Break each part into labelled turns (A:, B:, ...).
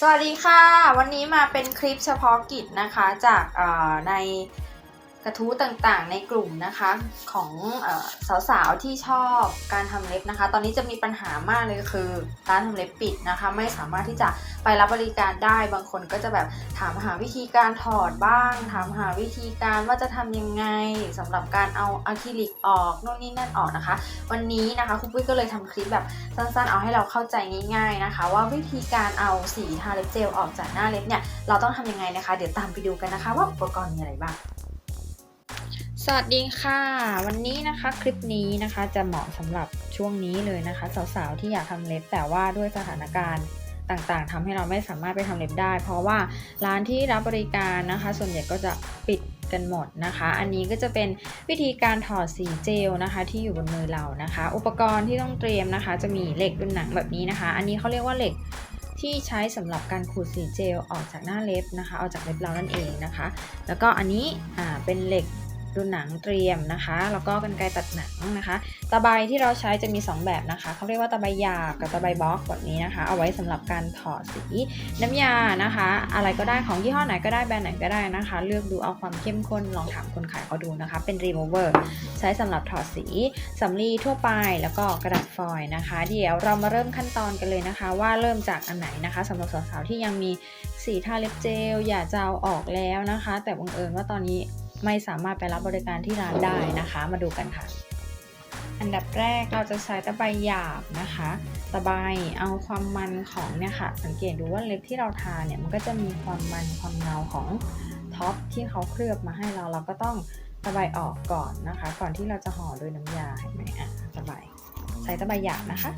A: สวัสดีค่ะ วันนี้มาเป็นคลิปเฉพาะกิจนะคะจากเอ่อใน กระทู้ต่างๆ ในกลุ่มนะคะของอสาวๆที่ชอบการทำเล็บนะคะ ตอนนี้จะมีปัญหามากเลยคือร้านทำเล็บปิดนะคะ ไม่สามารถที่จะไปรับบริการได้บางคนก็จะแบบถามหาวิธีการถอดบ้าง ถามหาวิธีการว่าจะทำยังไงสำหรับการเอาอะคริลิกออกโน่นนี่นั่นออกนะคะ วันนี้นะคะคุณปุ้ยก็เลยทำคลิปแบบสั้นๆ เอาให้เราเข้าใจง่าย ๆนะคะ ว่าวิธีการเอาสีทาเล็บเจลออกจากหน้าเล็บเนี่ยเราต้องทำยังไงนะคะ เดี๋ยวตามไปดูกันนะคะ ว่าอุปกรณ์มีอะไรบ้าง สวัสดีค่ะ วันนี้นะคะคลิปนี้นะคะจะเหมาะสำหรับช่วงนี้เลยนะคะ สาวๆที่อยากทำเล็บแต่ว่าด้วยสถานการณ์ต่างๆทำให้เราไม่สามารถไปทำเล็บได้ เพราะว่าร้านที่รับบริการนะคะ ส่วนใหญ่ก็จะปิดกันหมดนะคะ อันนี้ก็จะเป็นวิธีการถอดสีเจลนะคะ ที่อยู่บนมือเรานะคะ อุปกรณ์ที่ต้องเตรียมนะคะ จะมีเหล็กดุนหนังแบบนี้นะคะ อันนี้เขาเรียกว่าเหล็กที่ใช้สำหรับการขูดสีเจลออกจากหน้าเล็บนะคะ ออกจากเล็บเรานั่นเองนะคะ แล้วก็อันนี้อ่าเป็นเหล็ก ดูหนังเตรียมนะคะ แล้วก็กันไกรตัดหนังนะคะ ตะไบที่เราใช้จะมี 2 แบบนะคะเขาเรียกว่าตะไบหยาบกับตะไบบล็อกแบบนี้นะคะ เอาไว้สำหรับการถอดสีน้ำยานะคะ อะไรก็ได้ของยี่ห้อไหนก็ได้แบรนด์ไหนก็ได้นะคะ เลือกดูเอาความเข้มข้นลองถามคนขายเขาดูนะคะ เป็น remover ใช้สำหรับถอดสีสำลีทั่วไปแล้วก็กระดาษฟอยล์นะคะ เดี๋ยวเรามาเริ่มขั้นตอนกันเลยนะคะ ว่าเริ่มจากอันไหนนะคะสำหรับสาวๆที่ยังมีสีทาเล็บเจลอยากจะเอาออกแล้วนะคะ แต่บังเอิญว่าตอนนี้ ไม่สามารถไปรับบริการที่ร้านได้นะคะ มาดูกันค่ะ อันดับแรกเราจะใช้ตะไบหยาบนะคะตะไบเอาความมันของเนี่ยค่ะ สังเกตดูว่าเล็บที่เราทาเนี่ยมันก็จะมีความมันความเงาของท็อปที่เขาเคลือบมาให้เราเราก็ต้องตะไบออกก่อนนะคะ ก่อนที่เราจะห่อด้วยน้ำยาเห็นไหมอะตะไบใช้ตะไบหยาบนะคะ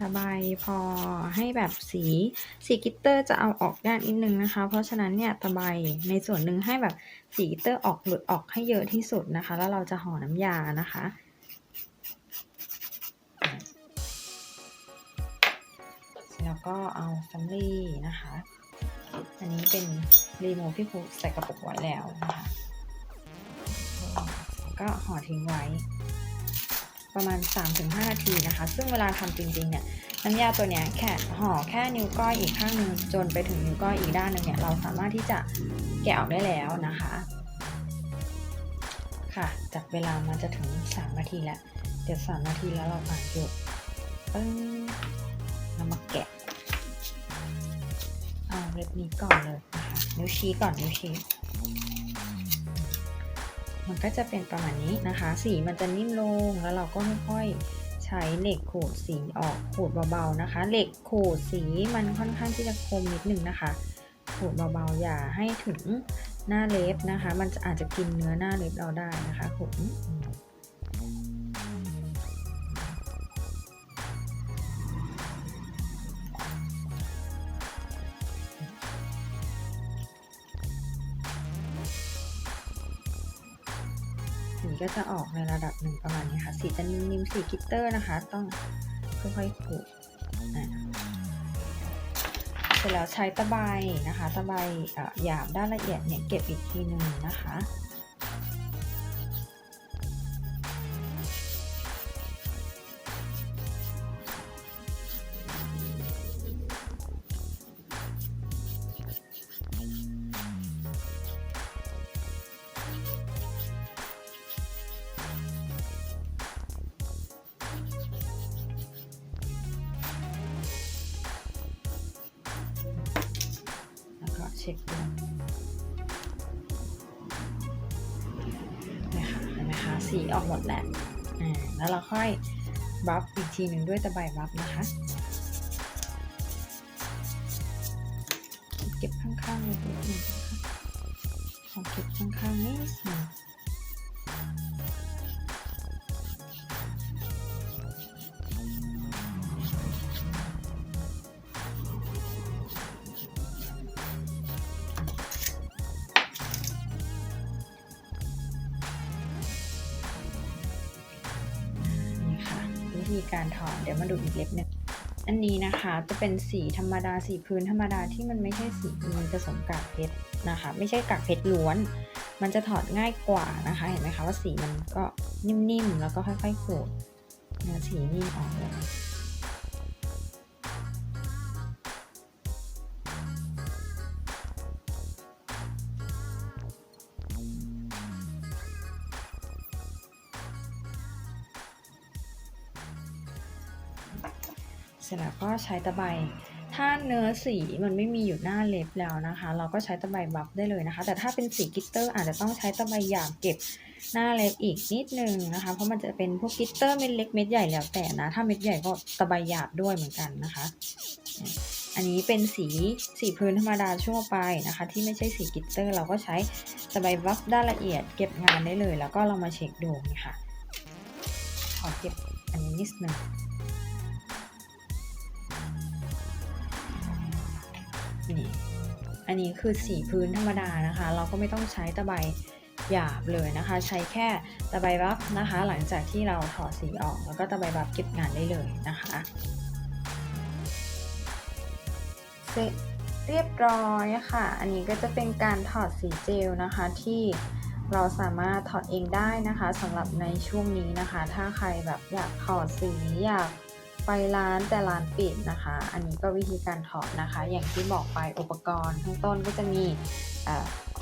A: ตะไบพอให้แบบสีสีกิตเตอร์จะเอาออกยากนิดนึงนะคะ เพราะฉะนั้นเนี่ยตะไบในส่วนหนึ่งให้แบบสีกิตเตอร์ออกหลุดออกให้เยอะที่สุดนะคะ แล้วเราจะห่อน้ำยานะคะแล้วก็เอาซัมลี่นะคะ อันนี้เป็นรีโมที่ครูใส่กระปุกไว้แล้วนะคะ ก็ห่อทิ้งไว้ ประมาณ 3-5 นาทีนะคะ ซึ่งเวลาทำจริงๆเนี่ยน้ำยาตัวเนี้ยแค่ห่อแค่นิ้วก้อยอีกข้างหนึ่งจนไปถึงนิ้วก้อยอีกด้านหนึ่งเนี่ยเราสามารถที่จะแกะออกได้แล้วนะคะ ค่ะจับเวลามาจะถึง 3 นาทีแล้วเดี๋ยว3นาทีแล้วเราอาหยุดปึ้งเรามาแกะเอาเล็บนี้ก่อนเลยนะคะนิ้วชี้ก่อนนิ้วชี้ มันก็จะเป็นประมาณนี้นะคะ สีมันจะนิ่มลงแล้วเราก็ค่อยๆใช้เหล็กขูดสีออกขูดเบาๆนะคะ เหล็กขูดสีมันค่อนข้างที่จะคมนิดนึงนะคะขูดเบาๆอย่าให้ถึงหน้าเล็บนะคะ มันจะอาจจะกินเนื้อหน้าเล็บเราได้นะคะขูด ก็จะออกในระดับหนึ่งประมาณนี้ค่ะ สีจะนิ่มๆสีกิตเตอร์นะคะ ต้องค่อยๆขูดอะเสร็จแล้วใช้ตะไบนะคะ ตะไบอ่อหยาบด้านละเอียดเนี่ยเก็บอีกทีหนึ่งนะคะ ช็คดูนะคะเห็นไหมคะสีออกหมดแล้วอ่าแล้วเราค่อยบัฟอีกทีหนึ่งด้วยตะไบบัฟนะคะ เก็บข้างๆนิดนึงนะคะขอเก็บข้างๆนิดนึ ธีการถอนเดี๋ยวมาดูอีกเล็บหนึ่งอันนี้นะคะจะเป็นสีธรรมดาสีพื้นธรรมดาที่มันไม่ใช่สีมีผสมกากเพชรนะคะ ไม่ใช่กากเพชรล้วน มันจะถอดง่ายกว่านะคะ เห็นไหมคะว่าสีมันก็นิ่มๆแล้วก็ค่อยๆขูดสีนิ่มออกเลย ร็จแล้วก็ใช้ตะไบถ้าเนื้อสีมันไม่มีอยู่หน้าเล็บแล้วนะคะ เราก็ใช้ตะไบบัฟได้เลยนะคะ แต่ถ้าเป็นสีกิตเตอร์อาจจะต้องใช้ตะไบหยาบเก็บหน้าเล็บอีกนิดนึงนะคะ เพราะมันจะเป็นพวกกิตเตอร์เม็ดเล็กเม็ดใหญ่แล้วแต่นะ ถ้าเม็ดใหญ่ก็ตะไบหยาบด้วยเหมือนกันนะคะ อันนี้เป็นสีสีพื้นธรรมดาชั่วไปนะคะ ที่ไม่ใช่สีกิตเตอร์ เราก็ใช้ตะไบบัฟด้านละเอียดเก็บงานได้เลย แล้วก็เรามาเช็คดูนี่ค่ะขอเก็บอันนี้นิดนึงีอันนี้คือสีพื้นธรรมดานะคะ เราก็ไม่ต้องใช้ตะไบหยาบเลยนะคะ ใช้แค่ตะไบบัฟนะคะ หลังจากที่เราถอดสีออกแล้วก็ตะไบบัฟเก็บงานได้เลยนะคะเสร็จเรียบร้อยค่ะ อันนี้ก็จะเป็นการถอดสีเจลนะคะที่เราสามารถถอดเองได้นะคะสำหรับในช่วงนี้นะคะ ถ้าใครแบบอยากถอดสีอยาก ไปร้านแต่ร้านปิดนะคะ อันนี้ก็วิธีการถอดนะคะ อย่างที่บอกไปอุปกรณ์ข้างต้นก็จะมี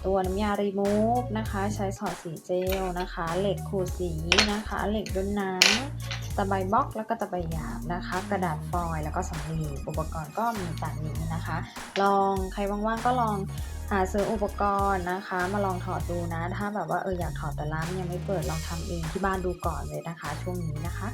A: ตัวน้ำยารีมูฟนะคะ ใช้ถอดสีเจลนะคะ เหล็กขูดสีนะคะ เหล็กด้นน้ำตะไบบล็อกแล้วก็ตะไบหยาบนะคะ กระดาษฟอยล์แล้วก็สำลีอุปกรณ์ก็มีตามนี้นะคะ ลองใครว่างๆก็ลองหาซื้ออุปกรณ์นะคะ มาลองถอดดูนะ ถ้าแบบว่าเอออยากถอดแต่ร้านยังไม่เปิดลองทำเองที่บ้านดูก่อนเลยนะคะ ช่วงนี้นะคะ